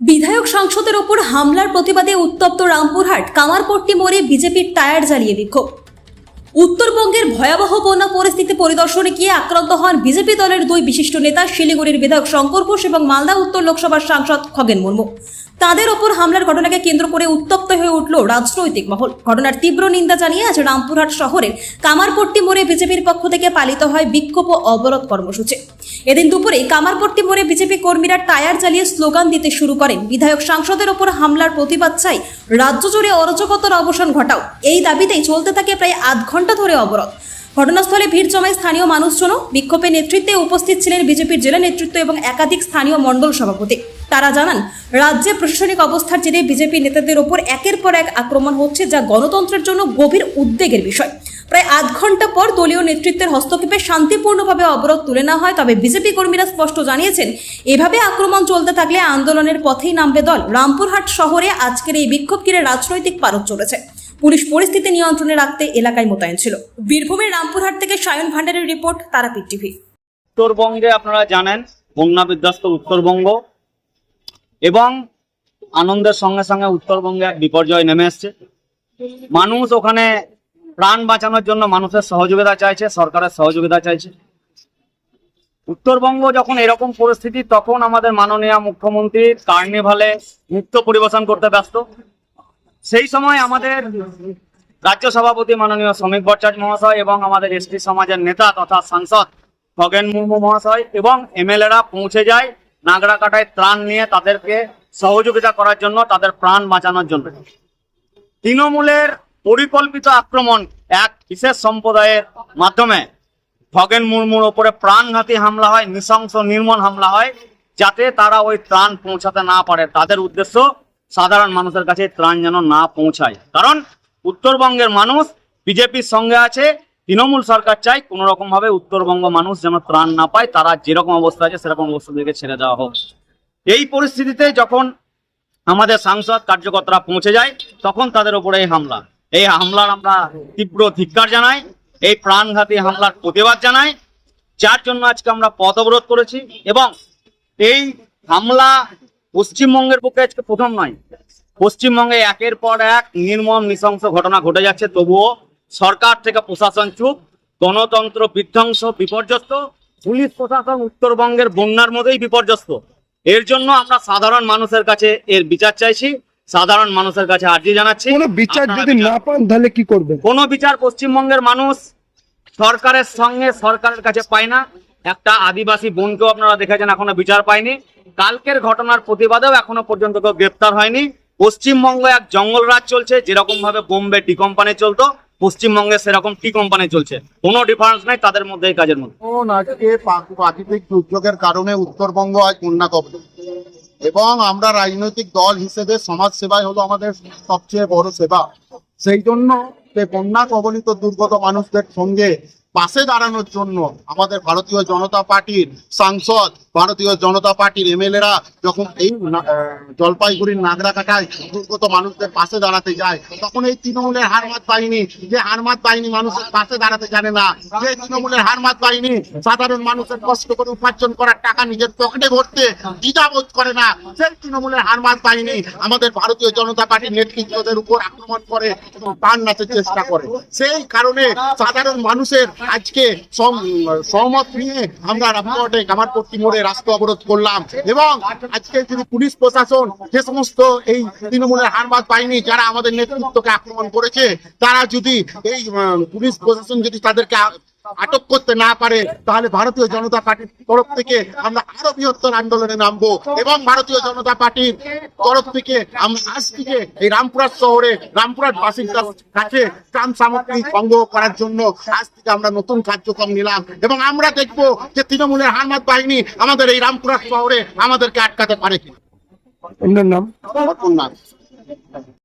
বিধায়ক সাংসদের ওপর হামলার প্রতিবাদে উত্তপ্ত রামপুরহাট, কামারপট্টি মোড়ে বিজেপির টায়ার জ্বালিয়ে বিক্ষোভ। উত্তরবঙ্গের ভয়াবহ বন্যা পরিস্থিতি পরিদর্শনে গিয়ে আক্রান্ত হন বিজেপি দলের দুই বিশিষ্ট নেতা, শিলিগুড়ির বিধায়ক শঙ্কর ঘোষ এবং মালদা উত্তর লোকসভার সাংসদ খগেন মুর্মু। তাদের ওপর হামলার ঘটনাকে কেন্দ্র করে উত্তপ্ত হয়ে উঠল রাজনৈতিক মহল। ঘটনার তীব্র নিন্দা জানিয়ে আজ রামপুরহাট শহরের কামারপট্টি মোড়ে বিজেপির পক্ষ থেকে পালিত হয় বিক্ষোভ ও অবরোধ কর্মসূচি। এদিন দুপুরে কামারপট্টি মোড়ে বিজেপি কর্মীরা টায়ার জ্বালিয়ে স্লোগান দিতে শুরু করেন। বিধায়ক সাংসদের ওপর হামলার প্রতিবাদ চাই, রাজ্য জুড়ে অরাজকতার অবসান ঘটাও। এই দাবিতেই চলতে থাকে প্রায় আধ ঘণ্টা ধরে অবরোধ। ঘটনাস্থলে ভিড় জমায় স্থানীয় মানুষজনও বিক্ষোভে নেতৃত্বে উপস্থিত ছিলেন বিজেপির জেলা নেতৃত্ব এবং একাধিক স্থানীয় মণ্ডল সভাপতি। তারা জানান, রাজ্যে প্রশাসনিক অবস্থার জেরে বিজেপি নেতাদের ওপর একের পর এক আক্রমণ হচ্ছে, যা গণতন্ত্রের জন্য গভীর উদ্বেগের বিষয়। প্রায় আধ ঘণ্টা পর দলীয় নেতৃত্বের হস্তক্ষেপে শান্তিপূর্ণভাবে অবরোধ তুলে নেওয়া হয়, তবে বিজেপি কর্মীরা স্পষ্ট জানিয়েছেন, এভাবে আক্রমণ চলতে থাকলে আন্দোলনের পথেই নামবে দল। রামপুরহাট শহরে আজকের এই বিক্ষোভ ঘিরে রাজনৈতিক পারদ চলেছে। পুলিশ পরিস্থিতি নিয়ন্ত্রণে রাখতে এলাকায় মোতায়েন ছিল। বীরভূমের রামপুরহাট থেকে সায়ন ভান্ডারের রিপোর্ট, তারাপীঠ টিভি। উত্তরবঙ্গে আপনারা জানেন, বন্যা বিধ্বস্ত উত্তরবঙ্গ। এবং আনন্দের সঙ্গে সঙ্গে উত্তরবঙ্গে এক বিপর্যয় নেমে এসছে। মানুষ ওখানে প্রাণ বাঁচানোর জন্য মানুষের সহযোগিতা চাইছে, সরকারের সহযোগিতা চাইছে। উত্তরবঙ্গ যখন এরকম পরিস্থিতি, তখন আমাদের মাননীয় মুখ্যমন্ত্রী কার্নিভালে নৃত্য পরিবেশন করতে ব্যস্ত। সেই সময় আমাদের রাজ্য সভাপতি মাননীয় শ্রমিক ভট্টাচার্য মহাশয় এবং আমাদের এসটি সমাজের নেতা তথা সাংসদ খগেন মুর্মু মহাশয় এবং এমএলএরা পৌঁছে যায়। নাগরাকাটায় ত্রাণ নিয়ে তাদেরকে সহযোগিতা করার জন্য, তাদের প্রাণ বাঁচানোর জন্য। তৃণমূলের পরিকল্পিত আক্রমণ এক বিশেষ সম্প্রদায়ের মাধ্যমে। খগেন মুর্মুর ওপরে প্রাণঘাতী হামলা হয়, নৃশংস নির্মল হামলা হয়, যাতে তারা ওই ত্রাণ পৌঁছাতে না পারে। তাদের উদ্দেশ্য, সাধারণ মানুষের কাছে ত্রাণ যেন না পৌঁছায়। কারণ, উত্তরবঙ্গের মানুষ, বিজেপির সঙ্গে আছে তৃণমূল সরকার চাই কোন রকম ভাবে উত্তরবঙ্গ মানুষ যেন ত্রাণ না পায়, তারা যেরকম অবস্থা আছে সেরকম অবস্থা থেকে ছেড়ে দেওয়া হোক। এই পরিস্থিতিতে যখন আমাদের সাংসদ কার্যকর্তারা পৌঁছে যায়, তখন তাদের উপরে এই হামলা। এই হামলার আমরা তীব্র ধিক্কার জানাই, এই প্রাণঘাতী হামলার প্রতিবাদ জানাই। যার জন্য আজকে আমরা পথ অবরোধ করেছি এবং এই হামলা পশ্চিমবঙ্গের পক্ষে আজকে প্রথম নয়। পশ্চিমবঙ্গে একের পর এক নির্মম নৃশংস ঘটনা ঘটে যাচ্ছে, তবুও সরকার থেকে প্রশাসন চুপ গণতন্ত্র বিধ্বংস বিপর্যস্ত পুলিশ প্রশাসন উত্তরবঙ্গের বন্যার মধ্যেই বিপর্যস্ত। এর জন্য আমরা সাধারণ মানুষের কাছে এর বিচার চাইছি সাধারণ মানুষের কাছে আর্জি জানাচ্ছি। কোনো বিচার যদি না পান তাহলে কি করবেন? কোনো বিচার পশ্চিমবঙ্গের মানুষ সরকারের সঙ্গে সরকারের কাছে পায় না। একটা আদিবাসী বোনকেও আপনারা দেখেছেন এখনও বিচার পায়নি। কালকের ঘটনার প্রতিবাদেও এখনও পর্যন্ত কেউ গ্রেপ্তার হয়নি। পশ্চিমবঙ্গ এক জঙ্গল রাজ চলছে যেরকম ভাবে বোম্বে টি কোম্পানি চলতো পশ্চিমবঙ্গে সেরকম টি কোম্পানি চলছে? কোনো ডিফারেন্স নাই তাদের মধ্যে এই কাজের মধ্যে। আজকে প্রাক- প্রাকৃতিক দুর্যোগের কারণে উত্তরবঙ্গ আজ বন্যা কবল এবং আমরা রাজনৈতিক দল হিসেবে সমাজ সেবাই হলো আমাদের সবচেয়ে বড় সেবা। সেই জন্য বন্যা কবলিত দুর্গত মানুষদের সঙ্গে পাশে দাঁড়ানোর জন্য আমাদের ভারতীয় জনতা পার্টির সাংসদ, ভারতীয় জনতা পার্টির এমএলএরা যখন এই জলপাইগুড়ির নাগরাকাটায় দুর্গত মানুষদের পাশে দাঁড়াতে যায়, তখন এই তৃণমূলের হারমাত বাহিনী, যে হারমাত বাহিনী মানুষের পাশে দাঁড়াতে জানে না, যে তৃণমূলের হারমাত বাহিনী সাধারণ মানুষের কষ্ট করে উপার্জন করার টাকা নিজের পকেটে ভরতে দ্বিধাবোধ করে না, সেই তৃণমূলের হারমাত বাহিনী আমাদের ভারতীয় জনতা পার্টির নেতৃত্বদের উপর আক্রমণ করে এবং প্রাণ নাচের চেষ্টা করে। সেই কারণে সাধারণ মানুষের আজকে সহমত নিয়ে আমরা রামপুরহাটে কামারপট্টি মোড়ে রাস্তা অবরোধ করলাম। এবং আজকে যদি পুলিশ প্রশাসন, যে সমস্ত এই তৃণমূলের হারবাদ পায়নি, যারা আমাদের নেতৃত্বকে আক্রমণ করেছে, তারা যদি এই পুলিশ প্রশাসন যদি তাদেরকে আটক করতে না পারে তাহলে ভারতীয় জনতা পার্টির তরফ থেকে আমরা আরও বৃহত্তর আন্দোলনে নামবো এবং ভারতীয় জনতা পার্টির তরফ থেকে আমরা আজ থেকে এই রামপুরহাট শহরে রামপুরহাট বাসীর কাছে ত্রাণ সামগ্রী সংগ্রহ করার জন্য আজ থেকে আমরা নতুন কার্যক্রম নিলাম এবং আমরা দেখব যে তৃণমূলের হারমাত বাহিনী আমাদের এই রামপুরহাট শহরে আমাদেরকে আটকাতে পারে কিনা নাম নাথ।